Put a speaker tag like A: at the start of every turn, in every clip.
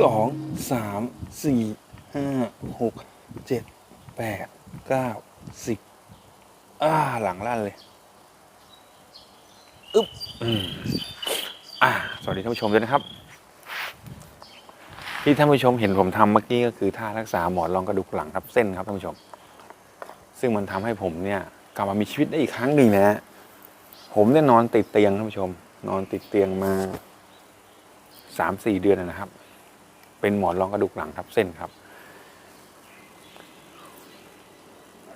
A: สองสามสี่ห้าหกเจ็ดแปดเก้าสิบอ่าหลังลั่นเลยอึ๊บอืมอ่าสวัสดีท่านผู้ชมด้วยนะครับ ที่ท่านผู้ชมเห็นผมทำเมื่อกี้ก็คือท่ารักษาหมอนรองกระดูกหลังทับเส้นครับท่านผู้ชม ซึ่งมันทำให้ผมเนี่ยกลับมามีชีวิตได้อีกครั้งหนึ่งนะฮะผมเนี่ยนอนติดเตียงท่านผู้ชม นอนติดเตียงมาสามสี่เดือนนะครับ เป็นหมอนรองกระดูกหลังทับเส้นครับ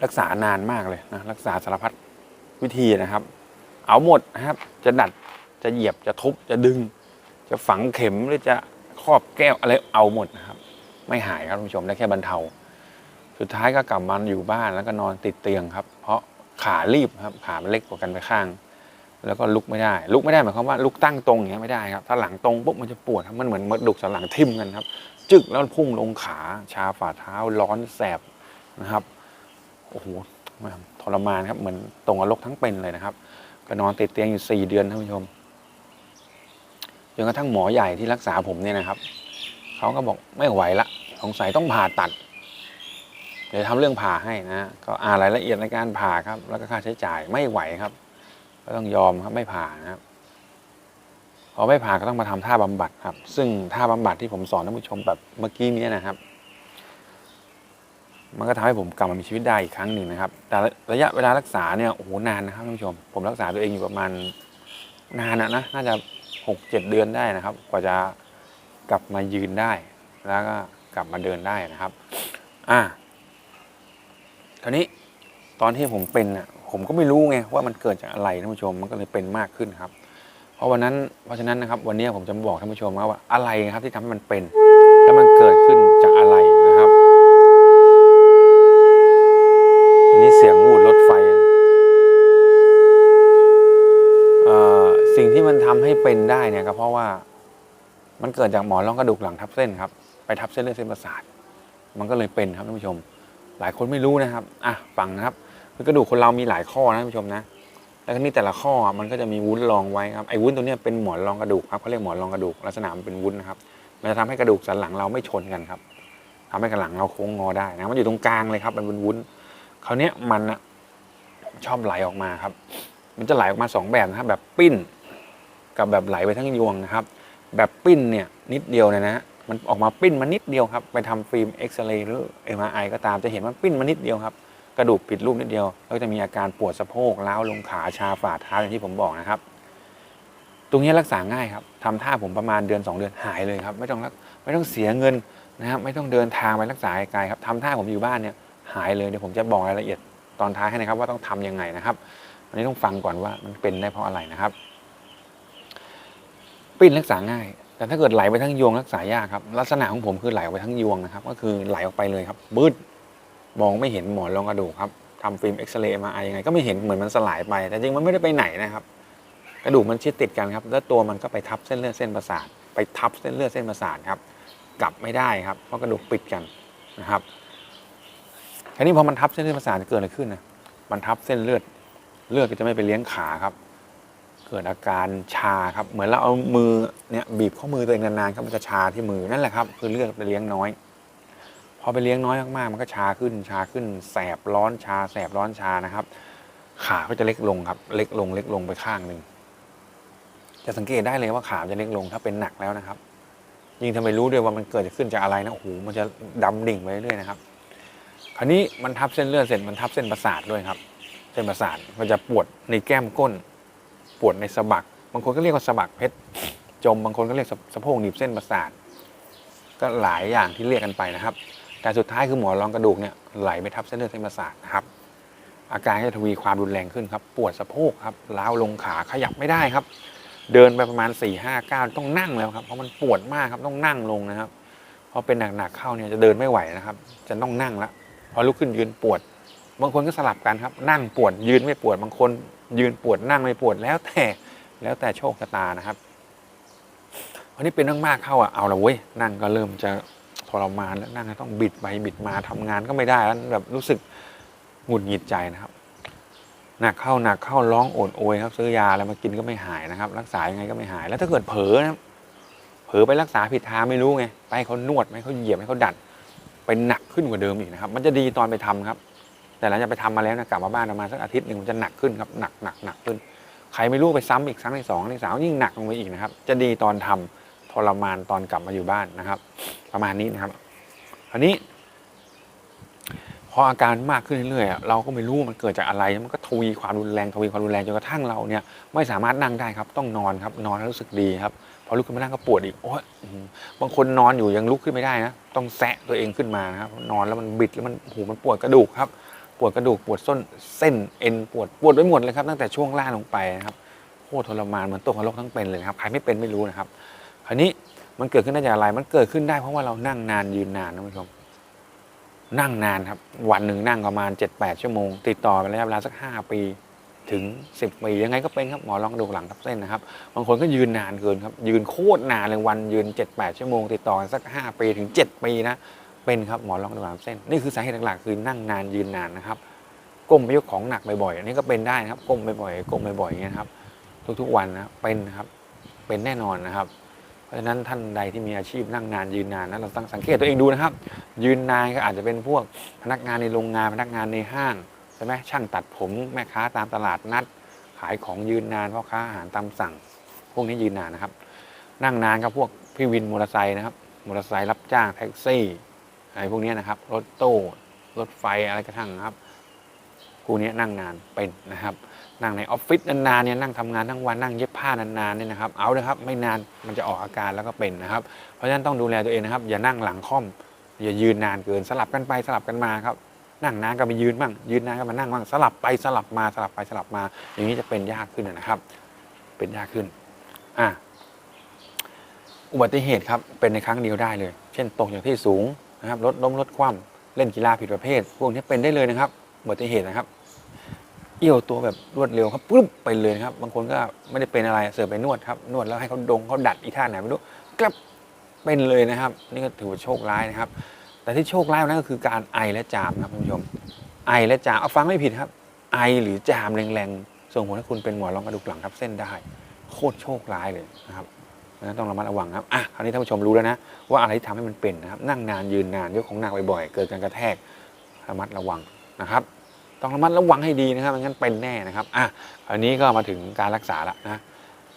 A: รักษานานมากเลยนะรักษาสารพัดวิธีนะครับ เอาหมดนะครับ จะดัดจะเหยียบจะทุบจะดึง จะฝังเข็มหรือจะครอบแก้วอะไรเอาหมดนะครับ ไม่หายครับท่านผู้ชมได้แค่บรรเทา สุดท้ายก็กลับมาอยู่บ้านแล้วก็นอนติดเตียงครับ เพราะขารีบครับขามันเล็กกว่ากันไปข้าง แล้วก็ลุกไม่ได้ ลุกไม่ได้หมายความว่าลุกตั้งตรงอย่างเงี้ยไม่ได้ครับ ถ้าหลังตรงปุ๊บมันจะปวดครับ มันเหมือนกระดูกสันหลังทิ่มกันครับ จึกแล้วพุ่งลงขาชาฝ่าเท้าร้อนแสบนะครับ โอ้โหทรมานครับ เหมือนตรงนรกทั้งเป็นเลยนะครับก็นอนติดเตียงอยู่สี่เดือนท่านผู้ชมจนกระทั่งหมอใหญ่ที่รักษาผมเนี่ยนะครับเขาก็บอกไม่ไหวละสงสัยต้องผ่าตัดเดี๋ยวทำเรื่องผ่าให้นะก็อ่านรายละเอียดในการผ่าครับ แล้วก็ค่าใช้จ่ายไม่ไหวครับ ก็ต้องยอมครับไม่ผ่านะครับพอไม่ผ่าก็ต้องมาทำท่าบำบัดครับ ซึ่งท่าบำบัดที่ผมสอนท่านผู้ชมแบบเมื่อกี้นี้นะครับ มันก็ทำให้ผมกลับมามีชีวิตได้อีกครั้งหนึ่งนะครับ แต่ระยะเวลารักษาเนี่ยโอ้โหนานนะครับท่านผู้ชม ผมรักษาตัวเองอยู่ประมาณนานอะนะน่าจะหกเจ็ดเดือนได้นะครับ กว่าจะกลับมายืนได้ แล้วก็กลับมาเดินได้นะครับ อ่าคราวนี้ตอนที่ผมเป็นอะ ผมก็ไม่รู้ไงว่ามันเกิดจากอะไรท่านผู้ชมมันก็เลยเป็นมากขึ้นครับ เพราะวันนั้นเพราะฉะนั้นนะครับวันนี้ผมจะมาบอกท่านผู้ชมว่าอะไรครับที่ทำให้มันเป็น แล้วมันเกิดขึ้นจากอะไรนะครับอันนี้เสียงวูดรถไฟสิ่งที่มันทำให้เป็นได้เนี่ยก็เพราะว่ามันเกิดจากหมอนรองกระดูกหลังทับเส้นครับ ไปทับเส้นเลือดเส้นประสาท มันก็เลยเป็นครับท่านผู้ชม หลายคนไม่รู้นะครับ อะฟังนะครับ คือกระดูกคนเรามีหลายข้อนะท่านผู้ชมนะ แล้วก็นี่แต่ละข้อมันก็จะมีวุ้นรองไว้ครับ ไอ้วุ้นตัวนี้เป็นหมอนรองกระดูกครับเขาเรียกหมอนรองกระดูกลักษณะมันเป็นวุ้นนะครับ มันจะทำให้กระดูกสันหลังเราไม่ชนกันครับทำให้กระหลังเราโค้งงอได้นะ มันอยู่ตรงกลางเลยครับ มันเป็นวุ้นคราวนี้มันอะชอบไหลออกมาครับ มันจะไหลออกมาสองแบบนะครับ แบบปิ้น กับแบบไหลไปทั้งยวงนะครับ แบบปิ้นเนี่ยนิดเดียวเนี่ยนะมันออกมาปิ้นมานิดเดียวครับ ไปทำฟิล์มเอ็กซเรย์หรือ MRI ก็ตามจะเห็นว่าปิ้นมานิดเดียวครับ กระดูกผิดรูปนิดเดียว แล้วก็จะมีอาการปวดสะโพกล้าวลงขาชาฝ่าเท้าอย่างที่ผมบอกนะครับ ตรงนี้รักษาง่ายครับทำท่าผมประมาณเดือน 2 เดือนหายเลยครับ ไม่ต้องรักไม่ต้องเสียเงินนะครับไม่ต้องเดินทางไปรักษาไกลครับทำท่าผมอยู่บ้านเนี่ยหายเลยเดี๋ยวผมจะบอกรายละเอียดตอนท้ายให้นะครับ ว่าต้องทำยังไงนะครับอันนี้ต้องฟังก่อนว่ามันเป็นได้เพราะอะไรนะครับ ปิ้นรักษาง่าย แต่ถ้าเกิดไหลไปทั้งยวงรักษายากครับลักษณะของผมคือไหลออกไปทั้งยวงนะครับ ก็คือไหลออกไปเลยครับบืด มองไม่เห็นหมอนรองกระดูกครับทำฟิล์มเอ็กซเรย์มายังไงก็ไม่เห็นเหมือนมันสลายไป แต่จริงมันไม่ได้ไปไหนนะครับ กระดูกมันชิดติดกันครับ แล้วตัวมันก็ไปทับเส้นเลือดเส้นประสาท ไปทับเส้นเลือดเส้นประสาทครับ กลับไม่ได้ครับ เพราะกระดูกปิดกันนะครับทีนี้พอมันทับเส้นเลือดประสาทจะเกิดอะไรขึ้นนะ มันทับเส้นเลือด เลือดก็จะไม่ไปเลี้ยงขาครับ เกิดอาการชาครับ เหมือนเราเอามือเนี่ยบีบข้อมือตัวเองนานๆครับมันจะชาที่มือนั่นแหละครับ คือเลือดไปเลี้ยงน้อย อไปเลี้ยงน้อยมากๆมันก็ชาขึ้นชาขึ้น แสบร้อนชา แสบร้อนชานะครับ ขาก็จะเล็กลงครับ เล็กลง เล็กลงไปข้างหนึ่งจะสังเกตได้เลยว่าขาจะเล็กลงถ้าเป็นหนักแล้วนะครับ ยิ่งทำไมรู้ด้วยว่ามันเกิดขึ้นจากอะไรนะโอ้โหมันจะดำดิ่งไปเรื่อยๆนะครับคราวนี้มันทับเส้นเลือดเสร็จมันทับเส้นประสาทด้วยครับเส้นประสาทมันจะปวดในแก้มก้น ปวดในสะบัก บางคนก็เรียกว่าสะบักเพชรจมบางคนก็เรียกสะโพกหนีบเส้นประสาทก็หลายอย่างที่เรียกกันไปนะครับ แต่สุดท้ายคือหมอนรองกระดูกเนี่ยไหลไปทับเส้นเลือดเส้นประสาทนะครับ อาการจะทวีความรุนแรงขึ้นครับ ปวดสะโพกครับล้าวลงขาขยับไม่ได้ครับ เดินไปประมาณ4ี่ห้าก้าวต้องนั่งแล้วครับเพราะมันปวดมากครับต้องนั่งลงนะครับพอเป็นหนักๆเข้าเนี่ยจะเดินไม่ไหวนะครับ จะต้องนั่งละพอลุกขึ้นยืนปวด บางคนก็สลับกันครับ นั่งปวดยืนไม่ปวดบางคน ยืนปวดนั่งไม่ปวดแล้วแต่แล้วแต่โชคชะตานะครับวันนี้เป็นมากๆเข้าอะเอาละเว้ยนั่งก็เริ่มจะ ทรมานแล้วนั่งต้องบิดไปบิดมาทำงานก็ไม่ได้แล้วแบบรู้สึกหงุดหงิดใจนะครับหนักเข้าหนักเข้าร้องโอดโอยครับ ซื้อยาอะไรมากินก็ไม่หายนะครับ รักษายังไงก็ไม่หาย แล้วถ้าเกิดเผลอนะเผลอไปรักษาผิดทางไม่รู้ไงไปให้เขานวดไปให้เขาเหยียบให้เขาดัดเป็นหนักขึ้นกว่าเดิมอีกนะครับ มันจะดีตอนไปทำครับ แต่หลังจากไปทำมาแล้วนะกลับมาบ้านประมาณสักอาทิตย์หนึ่งมันจะหนักขึ้นครับหนักหนักหนักขึ้น ใครไม่รู้ไปซ้ำอีกครั้งที่สองที่สามยิ่งหนักลงไปอีกนะครับ จะดีตอนทำ ทรมานตอนกลับมาอยู่บ้านนะครับ ประมาณนี้นะครับคราวนี้ พออาการมากขึ้นเรื่อยๆอะเราก็ไม่รู้มันเกิดจากอะไรมันก็ทวีความรุนแรงทวีความรุนแรงจนกระทั่งเราเนี่ยไม่สามารถนั่งได้ครับ ต้องนอนครับ นอนแล้วรู้สึกดีครับพอลุกขึ้นมานั่งก็ปวดอีกโอ้ยบางคนนอนอยู่ยังลุกขึ้นไม่ได้นะต้องแซะตัวเองขึ้นมานะครับนอนแล้วมันบิดแล้วมันหูมันปวดกระดูกครับปวดกระดูกปวดส้นเส้นเอ็นปวดปวดไปหมดเลยครับตั้งแต่ช่วงล่างลงไปนะครับโคตรทรมานเหมือนตกนรกทั้งเป็นเลยครับใครไม่เป็นไม่รู้นะครับ คราวนี้มันเกิดขึ้นได้จากอะไร มันเกิดขึ้นได้เพราะว่าเรานั่งนานยืนนานนะคุณผู้ชม นั่งนานครับ วันหนึ่งนั่งประมาณ 7-8 ชั่วโมง ติดต่อไประยะเวลาสัก 5 ปีถึง 10 ปียังไงก็เป็นครับหมอรองดูหลังทับเส้นนะครับ บางคนก็ยืนนานเกินครับ ยืนโคตรนานเลยวันยืน 7-8 ชั่วโมง ติดต่อสัก 5 ปีถึง 7 ปีนะเป็นครับหมอรองดูหลังทับเส้น นี่คือสาเหตุหลักๆคือนั่งนานยืนนานนะครับก้มไปยกของหนักบ่อยๆอันนี้ก็เป็นได้ครับก้มบ่อยๆก้มบ่อยๆอย่างเงี้ยครับ ทุกๆวันนะเป็นนะครับเป็นแน่นอนนะครับ เพราะฉะนั้นท่านใดที่มีอาชีพนั่งนานยืนนานนะเราต้องสังเกตตัวเองดูนะครับ ยืนนานก็อาจจะเป็นพวกพนักงานในโรงงานพนักงานในห้างใช่ไหมช่างตัดผมแม่ค้าตามตลาดนัด ขายของยืนนานพ่อค้าอาหารตามสั่ง พวกนี้ยืนนานนะครับ นั่งนานก็พวกพี่วินมอเตอร์ไซค์นะครับมอเตอร์ไซค์รับจ้างแท็กซี่อะไรพวกนี้นะครับ รถตู้รถไฟอะไรกระทั่งนะครับพวกนี้นั่งนานเป็นนะครับ นั่งในออฟฟิศนานๆเนี่ยนั่งทำงานทั้งวันนั่งเย็บผ้านานๆเนี่ยนะครับเอาเลยครับไม่นานมันจะออกอาการแล้วก็เป็นนะครับ เพราะฉะนั้นต้องดูแลตัวเองนะครับ อย่านั่งหลังค่อม อย่ายืนนานเกินสลับกันไปสลับกันมาครับนั่งนานก็ไปยืนบ้างยืนนานก็มานั่งบ้างสลับไปสลับมาสลับไปสลับมา อย่างนี้จะเป็นยากขึ้นนะครับ เป็นยากขึ้นอะอุบัติเหตุครับเป็นในครั้งเดียวได้เลย เช่นตกจากที่สูงนะครับรถล้มรถคว่ำเล่นกีฬาผิดประเภท พวกนี้เป็นได้เลยนะครับอุบัติเหตุนะครับ เอี้ยวตัวแบบรวดเร็วครับปุ๊บไปเลยนะครับ บางคนก็ไม่ได้เป็นอะไรเสิร์ฟไปนวดครับ นวดแล้วให้เขาดงเขาดัดอีท่าไหนไม่รู้กลับเป็นเลยนะครับ นี่ก็ถือว่าโชคร้ายนะครับ แต่ที่โชคร้ายนั้นก็คือการไอและจามครับท่านผู้ชม ไอและจามเอาฟังไม่ผิดครับ ไอหรือจามแรงๆส่งผลให้คุณเป็นหมอนรองกระดูกหลังทับเส้นได้ โคตรโชคร้ายเลยนะครับเพราะฉะนั้นต้องระมัดระวังครับอะคราวนี้ท่านผู้ชมรู้แล้วนะ ว่าอะไรที่ทำให้มันเป็นนะครับ นั่งนานยืนนานยกของหนักบ่อยๆเกิดการกระแทกระมัดระวังนะครับ ต้องระมัดระวังให้ดีนะครับไม่งั้นเป็นแน่นะครับอะอันนี้ก็มาถึงการรักษาล้วนะ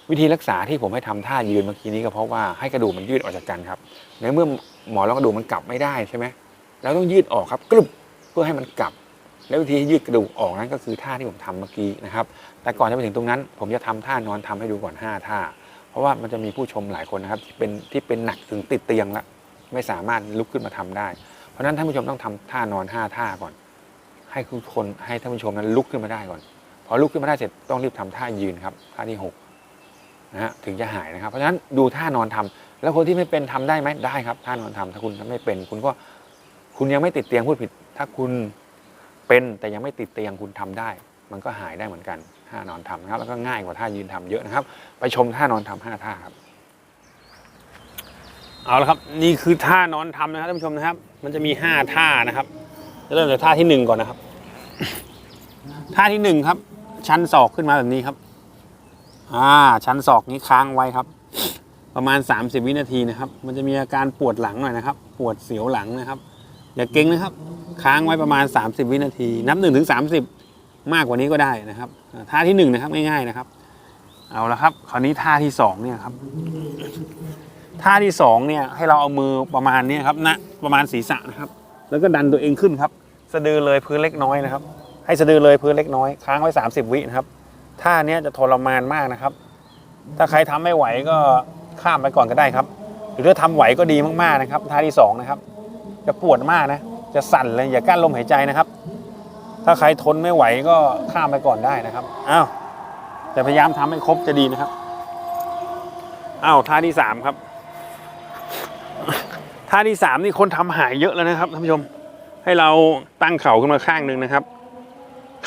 A: วิธีรักษาที่ผมให้ทำท่ายืนเมื่อกี้นี้ก็เพราะว่าให้กระดูกมันยืดออกจากกันครับในเมื่อหมอนรองกระดูกมันกลับไม่ได้ใช่ไหมเราต้องยืดออกครับกรึบเพื่อให้มันกลับ แล้ววิธีที่ยืดกระดูกออกนั้นก็คือท่าที่ผมทำเมื่อกี้นะครับ แต่ก่อนจะไปถึงตรงนั้น ผมจะทำท่านอนทำให้ดูก่อน 5 ท่า เพราะว่ามันจะมีผู้ชมหลายคนนะครับที่เป็นที่เป็นหนักถึงติดเตียงแล้วไม่สามารถลุกขึ้นมาทำได้ เพราะฉะนั้นท่านผู้ชมต้องทำท่านอน 5 ท่าก่อน ให้ทุกคนให้ท่านผู้ชมนั้นลุกขึ้นมาได้ก่อน พอลุกขึ้นมาได้เสร็จต้องรีบทำท่ายืนครับท่าที่หกนะฮะถึงจะหายนะครับ เพราะฉะนั้นดูท่านอนทำแล้วคนที่ไม่เป็นทำได้ไหมได้ครับ ท่านอนทำถ้าคุณไม่เป็น คุณก็คุณยังไม่ติดเตียงพูดผิด ถ้าคุณเป็นแต่ยังไม่ติดเตียงคุณทำได้ มันก็หายได้เหมือนกันท่านอนทำนะครับ แล้วก็ง่ายกว่าท่ายืนทำเยอะนะครับ ไปชมท่านอนทำห้าท่าครับเอาละครับนี่คือท่านอนทำนะครับท่านผู้ชมนะครับ มันจะมีห้าท่านะครับเริ่มจากท่าที่หนึ่งก่อนนะครับ ท่าที่หนึ่งครับ ชันศอกขึ้นมาแบบนี้ครับ อ่า ชันศอกนี้ค้างไว้ครับ ประมาณ 30 วินาทีนะครับ มันจะมีอาการปวดหลังหน่อยนะครับ ปวดเสียวหลังนะครับ อย่าเก่งนะครับ ค้างไว้ประมาณ 30 วินาที นับ1ถึง30 มากกว่านี้ก็ได้นะครับ ท่าที่หนึ่งนะครับง่ายๆนะครับ เอาละครับ คราวนี้ท่าที่สองเนี่ยครับ ท่าที่สองเนี่ยให้เราเอามือประมาณนี้ครับณประมาณศีรษะนะครับ แล้วก็ดันตัวเองขึ้นครับ สะดือเลยพื้นเล็กน้อยนะครับ ให้สะดือเลยพื้นเล็กน้อยค้างไว้ 30 วินะครับท่าเนี้ยจะทรมานมากนะครับ ถ้าใครทำไม่ไหวก็ข้ามไปก่อนก็ได้ครับ หรือถ้าทำไหวก็ดีมากๆนะครับ ท่าที่สองนะครับจะปวดมากนะ จะสั่นเลยอย่ากั้นลมหายใจนะครับ ถ้าใครทนไม่ไหวก็ข้ามไปก่อนได้นะครับอ้าวแต่พยายามทำให้ครบจะดีนะครับอ้าวท่าที่สามครับท่าที่สามนี่คนทำหายเยอะแล้วนะครับท่านผู้ชมให้เราตั้งเข่าขึ้นมาข้างหนึ่งนะครับ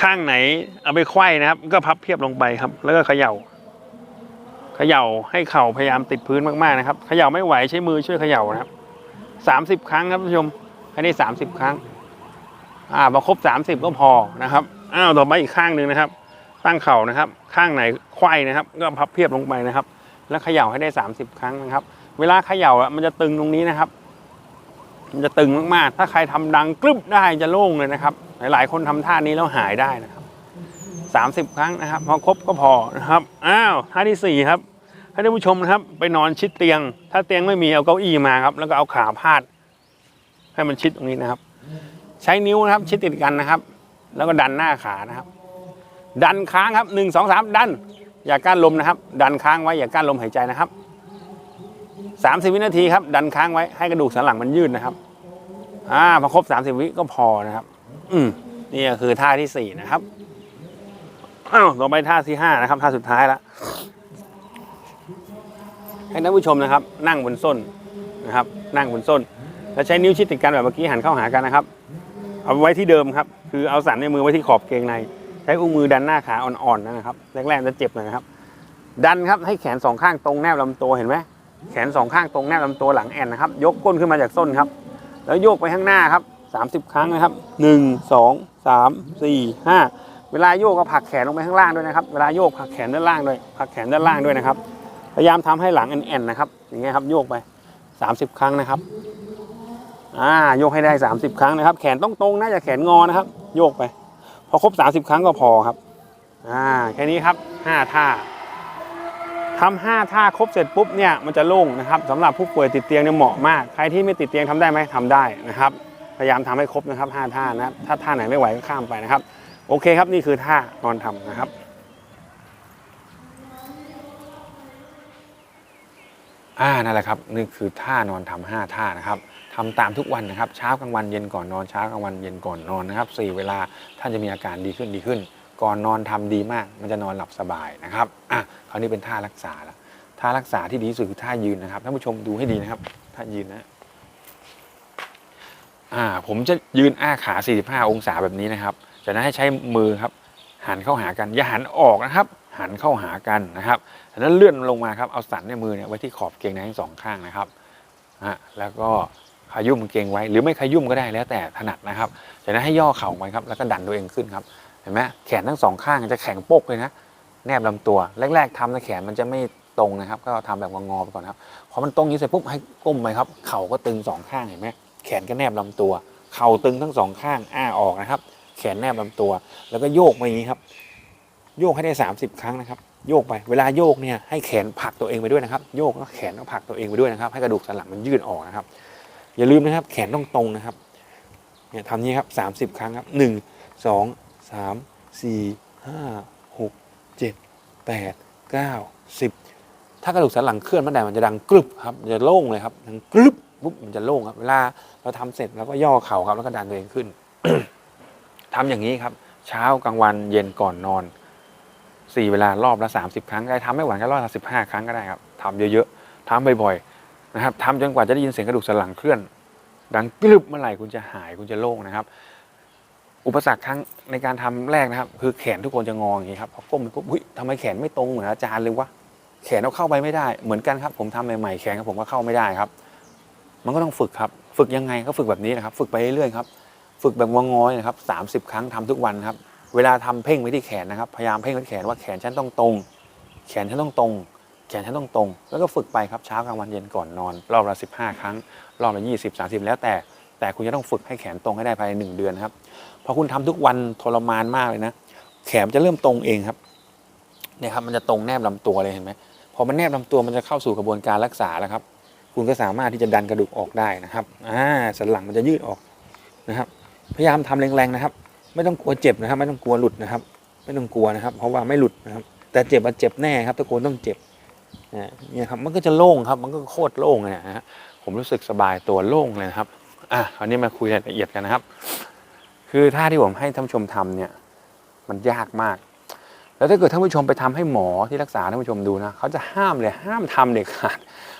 A: ข้างไหนเอาไปไขว้นะครับ ก็พับเพียบลงไปครับ แล้วก็เขย่า เขย่าให้เข่าพยายามติดพื้นมากๆนะครับ เขย่าไม่ไหวใช้มือช่วยเขย่านะครับสามสิบครั้งครับท่านผู้ชมให้ได้สามสิบครั้ง อ่าพอครบสามสิบก็พอนะครับอ้าวต่อไปอีกข้างหนึ่งนะครับ ตั้งเข่านะครับ ข้างไหนไขว้นะครับ ก็พับเพียบลงไปนะครับ แล้วเขย่าให้ได้30ครั้งนะครับ
B: เวลาเขย่าอะมันจะตึงตรงนี้นะครับ มันจะตึงมากๆ ถ้าใครทำดังกรึบได้จะโล่งเลยนะครับ หลายๆ คนทำท่านี้แล้วหายได้นะครับสามสิบครั้งนะครับ พอครบก็พอนะครับ อ้าวท่าที่สี่ครับ ให้ท่านผู้ชมนะครับ ไปนอนชิดเตียง ถ้าเตียงไม่มีเอาเก้าอี้มาครับ แล้วก็เอาขาพาด ให้มันชิดตรงนี้นะครับ ใช้นิ้วนะครับชิดติดกันนะครับ แล้วก็ดันหน้าขานะครับ ดันค้างครับหนึ่งสองสามดัน อย่าก้านลมนะครับ ดันค้างไว้อย่าก้านลมหายใจนะครับ สามสิบวินาทีครับ ดันค้างไว้ให้กระดูกสันหลังมันยืดนะครับ อ่าพอครบสามสิบวิก็พอนะครับ อืมนี่คือท่าที่สี่นะครับอ้าวต่อไปท่าที่ห้านะครับ ท่าสุดท้ายละให้ท่านผู้ชมนะครับ นั่งบนส้นนะครับ นั่งบนส้น แล้วใช้นิ้วชิดติดกันแบบเมื่อกี้หันเข้าหากันนะครับ เอาไว้ที่เดิมครับ คือเอาสันในมือไว้ที่ขอบเกงใน ใช้อุ้งมือดันหน้าขาอ่อนๆนะครับ แรกๆจะเจ็บหน่อยนะครับ ดันครับให้แขนสองข้างตรงแนบลำตัวเห็นไหม แขนสองข้างตรงแนบลำตัวหลังแอนนะครับ ยกก้นขึ้นมาจากส้นครับ แล้วโยกไปข้างหน้าครับ 30 ครั้งนะครับ 1 2 3 4 5 เวลาโยกก็ผลักแขนลงไปข้างล่างด้วยนะครับ เวลาโยกผลักแขนด้านล่างด้วยผลักแขนด้านล่างด้วยนะครับ พยายามทำให้หลังแอนๆนะครับ อย่างเงี้ยครับโยกไป 30 ครั้งนะครับ อ่าโยกให้ได้ 30 ครั้งนะครับ แขนต้องตรงนะอย่าแขนงอนะครับ โยกไป พอครบ 30 ครั้งก็พอครับ อ่าแค่นี้ครับ 5 ท่า ทำห้าท่าครบเสร็จปุ๊บเนี่ยมันจะโล่งนะครับสำหรับผู้ป่วยติดเตียงเนี่ยเหมาะมาก ใครที่ไม่ติดเตียงทำได้ไหมทำได้นะครับ พยายามทำให้ครบนะครับห้าท่านะถ้าท่าไหนไม่ไหวก็ข้ามไปนะครับ โอเคครับนี่คือท่านอนทำนะครับ
A: อ่านั่นแหละครับนี่คือท่านอนทำห้าท่านะครับทำตามทุกวันนะครับ เช้ากลางวันเย็นก่อนนอนเช้ากลางวันเย็นก่อนนอนนะครับสี่เวลาท่านจะมีอาการดีขึ้นดีขึ้น ก่อนนอนทำดีมาก มันจะนอนหลับสบายนะครับอะคราวนี้เป็นท่ารักษาละท่ารักษาที่ดีที่สุดคือท่ายืนนะครับท่านผู้ชมดูให้ดีนะครับ ท่ายืนนะอ่าผมจะยืนอ้าขา 45 องศาแบบนี้นะครับจากนั้นให้ใช้มือครับ หันเข้าหากันอย่าหันออกนะครับ หันเข้าหากันนะครับจากนั้นเลื่อนลงมาครับเอาสันในมือเนี่ยไว้ที่ขอบเกงในทั้งสองข้างนะครับฮะแล้วก็ขยุ่มเกงไว้ หรือไม่ขยุ่มก็ได้แล้วแต่ถนัดนะครับจากนั้นให้ย่อเข่าไว้ครับแล้วก็ดันตัวเองขึ้นครับ เห็นไหมแขนทั้งสองข้างจะแข็งโป๊กเลยนะ แนบลำตัว แรก ๆทำนะแขนมันจะไม่ตรงนะครับ ก็ทำแบบงอไปก่อนครับ พอมันตรงนี้เสร็จปุ๊บให้ก้มไปครับ เข่าก็ตึงสองข้างเห็นไหมแขนก็แนบลำตัว เข่าตึงทั้งสองข้าง อ้าออกนะครับ แขนแนบลำตัว แล้วก็โยกมาอย่างนี้ครับ โยกให้ได้ 30 ครั้งนะครับ โยกไป เวลาโยกเนี่ยให้แขนผลักตัวเองไปด้วยนะครับ โยกแล้วแขนก็ผลักตัวเองไปด้วยนะครับ ให้กระดูกสันหลังมันยืดออกนะครับ อย่าลืมนะครับ แขนต้องตรงนะครับ เนี่ยทำนี้ครับ30 ครั้งครับ 1 2 3 4 5 6 7 8 9 10ถ้ากระดูกสันหลังเคลื่อนเมื่อใดมันจะดังกรึบครับจะโล่งเลยครับดังกรึบปุ๊บมันจะโล่งครับเวลาเราทำเสร็จเราก็ย่อเข่าครับแล้วก็ดันตัวเองขึ้นทำอย่างนี้ครับ เช้ากลางวันเย็นก่อนนอนสี่เวลารอบละ30ครั้งได้ทำไม่หวก็รอบละ15ครั้งก็ได้ครับทำเยอะๆทำบ่อยๆนะครับทำจนกว่าจะได้ยินเสียงกระดูกสันหลังเคลื่อน ดังกรึบเมื่อไหร่คุณจะหายคุณจะโล่งนะครับ อุปสรรคครั้ง ในการทำแรกนะครับ คือแขนทุกคนจะงออย่างนี้ครับพอก้มไปปุ๊บเฮ้ยทำไมแขนไม่ตรงเหมือนอาจารย์เลยวะแขนเอาเข้าไปไม่ได้เหมือนกันครับ ผมทำใหม่ๆแขนของผมก็เข้าไม่ได้ครับ มันก็ต้องฝึกครับ ฝึกยังไงก็ฝึกแบบนี้นะครับ ฝึกไปเรื่อยๆครับ ฝึกแบบงองๆนะครับสามสิบครั้งทำทุกวันครับ เวลาทำเพ่งไปที่แขนนะครับ พยายามเพ่งไปที่แขนว่าแขนฉันต้องตรง แขนฉันต้องตรง แขนฉันต้องตรง แล้วก็ฝึกไปครับเช้ากลางวันเย็นก่อนนอน รอบละสิบห้าครั้ง รอบละยี่สิบสาสิบแล้วแต่ แต่คุณจะต้องฝึกให้แขนตรงให้ได้ภายในหนึ่งเดือนครับ พอคุณทำทุกวันทรมานมากเลยนะแขนจะเริ่มตรงเองครับเนี่ยครับมันจะตรงแนบลำตัวเลยเห็นไหมพอมันแนบลำตัวมันจะเข้าสู่กระบวนการรักษาแล้วครับ คุณก็สามารถที่จะดันกระดูกออกได้นะครับอ่าสันหลังมันจะยืดออกนะครับ พยายามทำแรงๆนะครับ ไม่ต้องกลัวเจ็บนะครับ ไม่ต้องกลัวหลุดนะครับ ไม่ต้องกลัวนะครับ เพราะว่าไม่หลุดนะครับ แต่เจ็บอะเจ็บแน่ครับทุกคนต้องเจ็บเนี่ยครับมันก็จะโล่งครับ มันก็โคตรโล่งเลยนะฮะผมรู้สึกสบายตัวโล่งเลยนะครับอะคราวนี้มาคุยรายละเอียดกันนะครับ คือท่าที่ผมให้ท่านผู้ชมทำเนี่ยมันยากมาก แล้วถ้าเกิดท่านผู้ชมไปทำให้หมอที่รักษาท่านผู้ชมดูนะเขาจะห้ามเลยห้ามทำเด็ดขาด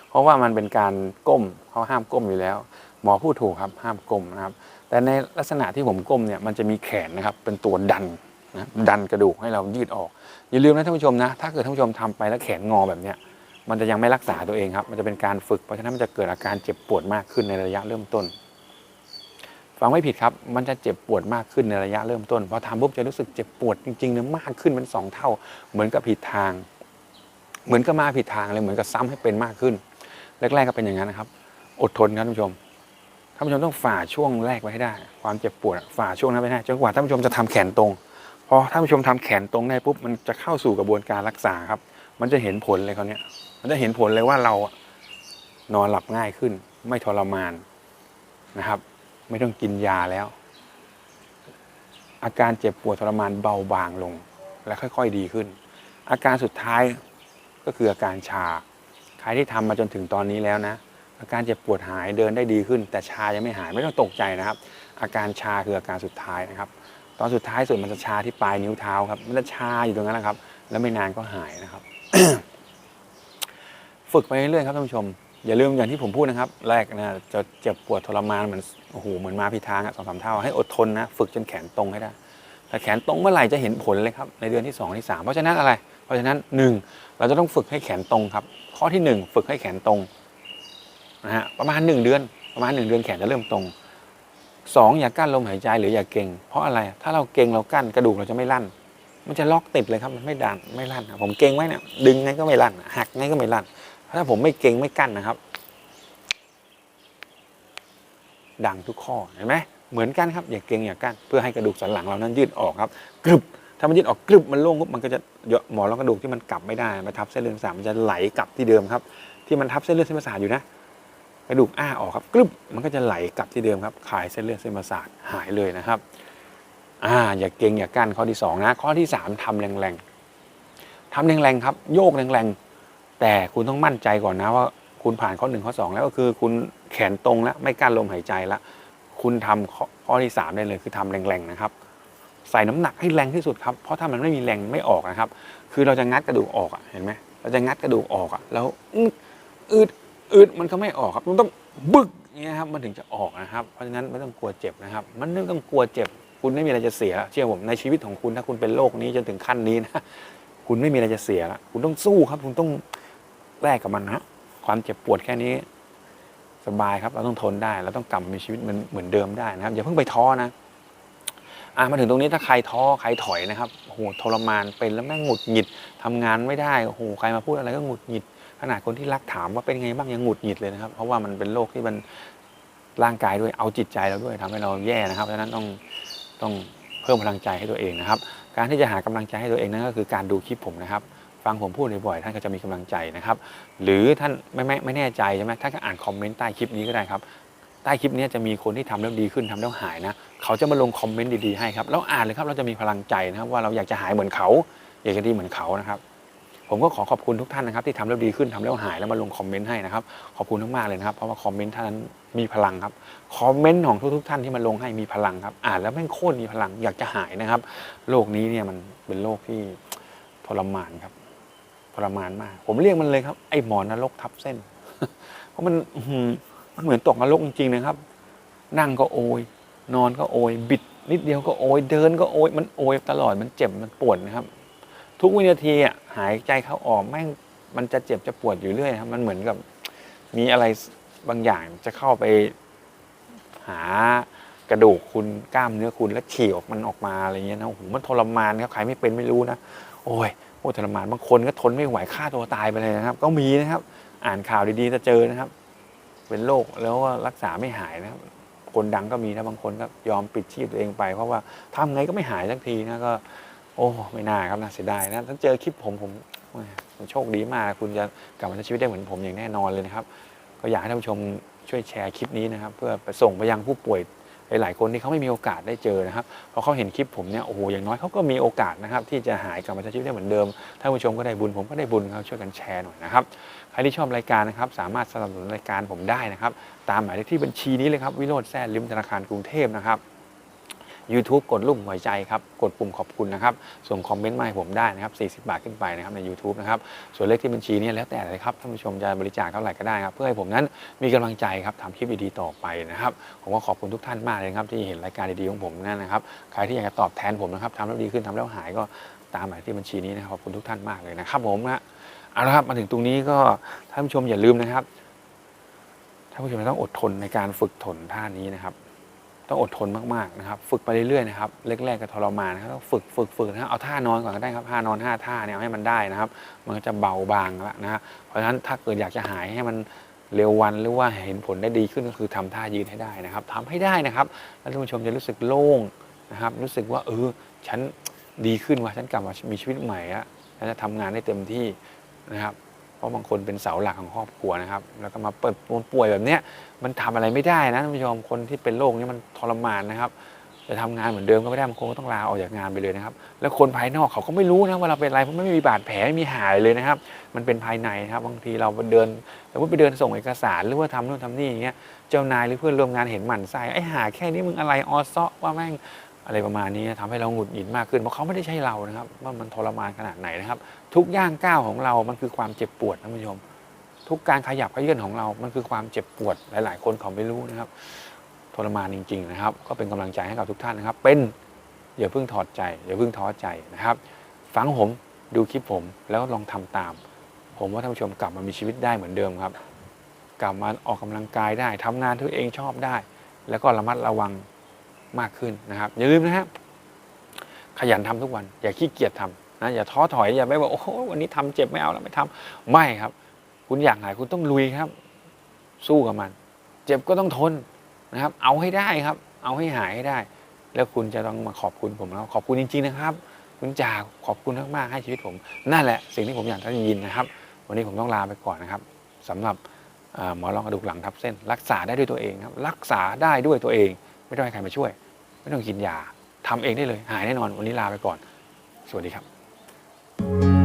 A: เพราะว่ามันเป็นการก้มเขาห้ามก้มอยู่แล้ว หมอพูดถูกครับห้ามก้มนะครับ แต่ในลักษณะที่ผมก้มเนี่ยมันจะมีแขนนะครับเป็นตัวดันนะดันกระดูกให้เรายืดออก อย่าลืมนะท่านผู้ชมนะ ถ้าเกิดท่านผู้ชมทำไปแล้วแขนงอแบบเนี้ยมันจะยังไม่รักษาตัวเองครับ มันจะเป็นการฝึก เพราะฉะนั้นมันจะเกิดอาการเจ็บปวดมากขึ้นในระยะเริ่มต้น ฟังไม่ผิดครับ มันจะเจ็บปวดมากขึ้นในระยะเริ่มต้น พอทำปุ๊บจะรู้สึกเจ็บปวดจริงๆเนี่ยมากขึ้นเป็นสองเท่า เหมือนกับผิดทาง เหมือนกับมาผิดทางเลยเหมือนกับซ้ำให้เป็นมากขึ้น แรกๆก็เป็นอย่างนั้นนะครับ อดทนครับท่านผู้ชม ท่านผู้ชมต้องฝ่าช่วงแรกไว้ให้ได้ ความเจ็บปวดฝ่าช่วงนั้นไว้ให้ได้จนกว่าท่านผู้ชมจะทำแขนตรง พอท่านผู้ชมทำแขนตรงได้ปุ๊บมันจะเข้าสู่กระบวนการรักษาครับ มันจะเห็นผลเลยเขาวเนี้ยมันจะเห็นผลเลยว่าเรานอนหลับง่ายขึ้น ไม่ทรมานนะครับ ไม่ต้องกินยาแล้ว อาการเจ็บปวดทรมานเบาบางลง และค่อย ๆ ดีขึ้น อาการสุดท้ายก็คืออาการชา ใครที่ทำมาจนถึงตอนนี้แล้วนะ อาการเจ็บปวดหายเดินได้ดีขึ้น แต่ชายังไม่หายไม่ต้องตกใจนะครับ อาการชาคืออาการสุดท้ายนะครับ ตอนสุดท้ายสุดมันจะชาที่ปลายนิ้วเท้าครับ มันจะชาอยู่ตรงนั้นนะครับ แล้วไม่นานก็หายนะครับ ฝึกไปเรื่อยๆครับท่านผู้ชม อย่าลืมอย่างที่ผมพูดนะครับ แรกนะจะเจ็บปวดทรมานเหมือนโอ้โหเหมือนมาพิทางสองสามเท่าให้อดทนนะฝึกจนแขนตรงให้ได้แต่แขนตรงเมื่อไหร่จะเห็นผลเลยครับในเดือนที่สองที่สามเพราะฉะนั้นอะไร เพราะฉะนั้นหนึ่งเราจะต้องฝึกให้แขนตรงครับ ข้อที่หนึ่งฝึกให้แขนตรงนะฮะประมาณหนึ่งเดือนประมาณหนึ่งเดือนแขนจะเริ่มตรงสองอย่ากั้นลมหายใจหรืออย่าเก่ง เพราะอะไรถ้าเราเก่งเรากั้นกระดูกเราจะไม่ลั่น มันจะล็อกติดเลยครับมันไม่ดันไม่ลั่นผมเก่งไว้เนี่ยดึงไงก็ไม่ลั่นหักไงก็ไม่ลั่น ถ้าผมไม่เก่งไม่กั้นนะครับ ดังทุกข้อเห็นไหมเหมือนกันครับอย่าเก่งอย่ากั้นเพื่อให้กระดูกสันหลังเรานั้นยืดออกครับกรึบถ้ามันยืดออกกรึบมันโล่งมันก็จะเยอะหมอนรองกระดูกที่มันกลับไม่ได้มาทับเส้นเลือดประสาทมันจะไหลกลับที่เดิมครับ ที่มันทับเส้นเลือดเส้นประสาทอยู่นะกระดูกอ้าออกครับกรึบมันก็จะไหลกลับที่เดิมครับคลายเส้นเลือดเส้นประสาทหายเลยนะครับอ่าอย่าเก่งอย่ากั้นข้อที่สองนะข้อที่สามทำแรงๆทำแรงๆครับ โยกแรงๆ แต่คุณต้องมั่นใจก่อนนะว่าคุณผ่านข้อหนึ่งข้อสองแล้วก็คือคุณแขนตรงแล้วไม่กั้นลมหายใจแล้วคุณทำข้อข้อที่สามได้เลยคือทำแรงๆนะครับ ใส่น้ำหนักให้แรงที่สุดครับเพราะถ้ามันไม่มีแรงไม่ออกนะครับ คือเราจะงัดกระดูกออกอะเห็นไหมเราจะงัดกระดูกออกอะแล้วอึดอึดมันก็ไม่ออกครับมันต้องบึกอย่างเงี้ยครับมันถึงจะออกนะครับเพราะฉะนั้นไม่ต้องกลัวเจ็บนะครับ มันไม่ต้องกลัวเจ็บ คุณไม่มีอะไรจะเสียเชื่อผมในชีวิตของคุณถ้าคุณเป็นโรคนี้จนถึงขั้นนี้นะคุณไม่มีอะไรจะเสียละคุณต้องสู้ครับ คุณต้อง แลกกับมันนะความเจ็บปวดแค่นี้ สบายครับ เราต้องทนได้ เราต้องกลับมีชีวิตเหมือนเหมือนเดิมได้นะครับ อย่าเพิ่งไปท้อนะอะมาถึงตรงนี้ถ้าใครท้อใครถอยนะครับโอ้โหทรมานเป็นแล้วแม่งหงุดหงิดทำงานไม่ได้โอ้โหใครมาพูดอะไรก็หงุดหงิด ขนาดคนที่รักถามว่าเป็นไงบ้างยังหงุดหงิดเลยนะครับ เพราะว่ามันเป็นโรคที่มันร่างกายด้วยเอาจิตใจเราด้วยทำให้เราแย่นะครับเพราะนั้นต้องต้องเพิ่มพลังใจให้ตัวเองนะครับ การที่จะหากำลังใจให้ตัวเองนั่นก็คือการดูคลิปผมนะครับ ฟังผมพูดบ่อยๆท่านก็จะมีกำลังใจนะครับ หรือท่านไม่ไม่ไม่แน่ใจใช่ไหมท่านก็อ่านคอมเมนต์ใต้คลิปนี้ก็ได้ครับ ใต้คลิปนี้จะมีคนที่ทำแล้วดีขึ้นทำแล้วหายนะ เขาจะมาลงคอมเมนต์ดีๆให้ครับแล้วอ่านเลยครับเราจะมีพลังใจนะครับ ว่าเราอยากจะหายเหมือนเขา อยากจะดีเหมือนเขานะครับ ผมก็ขอขอบคุณทุกท่านนะครับที่ทำแล้วดีขึ้นทำแล้วหายแล้วมาลงคอมเมนต์ให้นะครับขอบคุณมากๆเลยนะครับเพราะว่าคอมเมนต์ท่านนั้นมีพลังครับคอมเมนต์ของทุกๆท่านที่มาลงให้มีพลังครับ อ่านแล้วแม่งโคตรมีพลังอยากจะหายนะครับโรคนี้เนี่ยมันเป็นโรคที่ทรมานครับ ทรมานมาก ผมเรียกมันเลยครับ ไอ้หมอนรกทับเส้น เพราะมันมันเหมือนตกนรกจริงๆนะครับ นั่งก็โอย นอนก็โอย บิดนิดเดียวก็โอย เดินก็โอย มันโอยตลอด มันเจ็บ มันปวดนะครับ ทุกวินาทีอะหายใจเข้าออกแม่งมันจะเจ็บจะปวดอยู่เรื่อยครับ มันเหมือนกับมีอะไรบางอย่างจะเข้าไปหากระดูกคุณกล้ามเนื้อคุณแล้วฉีกออกมันออกมาอะไรเงี้ยนะโอ้โหมันทรมานครับใครไม่เป็นไม่รู้นะ โอ้ย โอ้ทรมานบางคนก็ทนไม่ไหวฆ่าตัวตายไปเลยนะครับ ก็มีนะครับ อ่านข่าวดีๆจะเจอนะครับ เป็นโรคแล้วรักษาไม่หายนะครับ คนดังก็มีนะบางคนก็ยอมปิดชีพตัวเองไป เพราะว่าทำไงก็ไม่หายสักทีนะก็ โอ้ไม่น่าครับน่าเสียดายนะถ้าเจอคลิปผมผมโอ้ยผมโชคดีมาก คุณจะกลับมาใช้ชีวิตได้เหมือนผมอย่างแน่นอนเลยนะครับ ก็อยากให้ท่านผู้ชมช่วยแชร์คลิปนี้นะครับ เพื่อไปส่งไปยังผู้ป่วย หลายๆคนที่เขาไม่มีโอกาสได้เจอนะครับพอเขาเห็นคลิปผมเนี่ยโอ้โหอย่างน้อยเขาก็มีโอกาสนะครับที่จะหายกลับมาใช้ชีวิตได้เหมือนเดิมท่านผู้ชมก็ได้บุญผมก็ได้บุญครับช่วยกันแชร์หน่อยนะครับใครที่ชอบรายการนะครับสามารถสนับสนุนรายการผมได้นะครับตามหมายเลขที่บัญชีนี้เลยครับวิโรจน์แซ่ลิมธนาคารกรุงเทพนะครับ YouTube กดรูปหัวใจครับ กดปุ่มขอบคุณนะครับ ส่งคอมเมนต์มาให้ผมได้นะครับ 40 บาทขึ้นไปนะครับใน YouTube นะครับ ส่วนเลขที่บัญชีเนี่ยแล้วแต่เลยครับท่านผู้ชมจะบริจาคเท่าไหร่ก็ได้ครับ เพื่อให้ผมนั้นมีกำลังใจครับทำคลิปดีๆต่อไปนะครับ ผมก็ขอบคุณทุกท่านมากเลยครับที่เห็นรายการดีๆของผมนั่นนะครับ ใครที่อยากจะตอบแทนผมนะครับทำแล้วดีขึ้นทำแล้วหายก็ตามหมายที่บัญชีนี้นะครับขอบคุณทุกท่านมากเลยนะครับผมนะเอาละครับมาถึงตรงนี้ก็ท่านผู้ชมอย่าลืมนะครับท่านผู้ชมต้องอดทนในการฝึกทนท่านี้นะครับ ต้องอดทนมากๆนะครับ ฝึกไปเรื่อยๆนะครับแรกๆก็ทรมานนะครับต้องฝึกฝึกฝึกนะเอาท่านอนก่อนก็ได้ครับท่านอนห้าท่าเนี่ยเอาให้มันได้นะครับ มันก็จะเบาบางแล้วนะฮะเพราะฉะนั้นถ้าเกิดอยากจะหายให้มันเร็ววันหรือว่าเห็นผลได้ดีขึ้นก็คือทำท่ายืนให้ได้นะครับทำให้ได้นะครับ แล้วท่านผู้ชมจะรู้สึกโล่งนะครับ รู้สึกว่าเออฉันดีขึ้นว่ะฉันกลับมามีชีวิตใหม่อะฉันจะทำงานได้เต็มที่นะครับ ราะบางคนเป็นเสาหลักของครอบครัวนะครับ แล้วก็มาเปิดป่วยแบบเนี้ยมันทำอะไรไม่ได้นะท่านผู้ชมคนที่เป็นโรคนี้มันทรมานนะครับจะทำงานเหมือนเดิมก็ไม่ได้บางคนก็ต้องลาออกจากงานไปเลยนะครับ แล้วคนภายนอกเขาก็ไม่รู้นะว่าเราเป็นอะไรเพราะไม่มีบาดแผลไม่มีหายเลยนะครับ มันเป็นภายในนะครับบางทีเราไปเดินแต่ว่าไปเดินส่งเอกสารหรือว่าทำนู่นทำนี่อย่างเงี้ยเจ้านายหรือเพื่อนร่วมงานเห็นหมันไส้ไอ้หาแค่นี้มึงอะไรออซอว่าแม่ง อะไรประมาณนี้ทำให้เราหงุดหงิดมากขึ้นเพราะเขาไม่ได้ใช่เรานะครับ ว่ามันทรมานขนาดไหนนะครับ ทุกย่างก้าวของเรา มันคือความเจ็บปวดท่านผู้ชม ทุกการขยับขยื่นของเรา มันคือความเจ็บปวดหลาย ๆ คนเขาไม่รู้นะครับทรมานจริง ๆ นะครับ ก็เป็นกำลังใจให้กับทุกท่านนะครับ เป็นอย่าเพิ่งถอดใจอย่าเพิ่งท้อใจนะครับฟังผมดูคลิปผมแล้วลองทำตาม ผมว่าท่านผู้ชมกลับมามีชีวิตได้เหมือนเดิมครับ กลับมาออกกำลังกายได้ทำงานที่ตัวเองชอบได้ แล้วก็ระมัดระวัง มากขึ้นนะครับ อย่าลืมนะครับขยันทำทุกวัน อย่าขี้เกียจทำนะอย่าท้อถอยอย่าไปบอกโอ้โหวันนี้ทำเจ็บไม่เอาแล้วไม่ทำไม่ครับ คุณอยากหายคุณต้องลุยครับ สู้กับมัน เจ็บก็ต้องทนนะครับ เอาให้ได้ครับ เอาให้หายให้ได้ แล้วคุณจะต้องมาขอบคุณผมแล้วขอบคุณจริง ๆ นะครับ คุณจ่าขอบคุณมากๆให้ชีวิตผม นั่นแหละ สิ่งที่ผมอยากให้ท่านยินนะครับ วันนี้ผมต้องลาไปก่อนนะครับสำหรับหมอรองกระดูกหลังทับเส้น รักษาได้ด้วยตัวเองครับ รักษาได้ด้วยตัวเอง ไม่ต้องให้ใครมาช่วย ไม่ต้องกินยาทำเองได้เลย หายแน่นอนวันนี้ลาไปก่อน สวัสดีครับ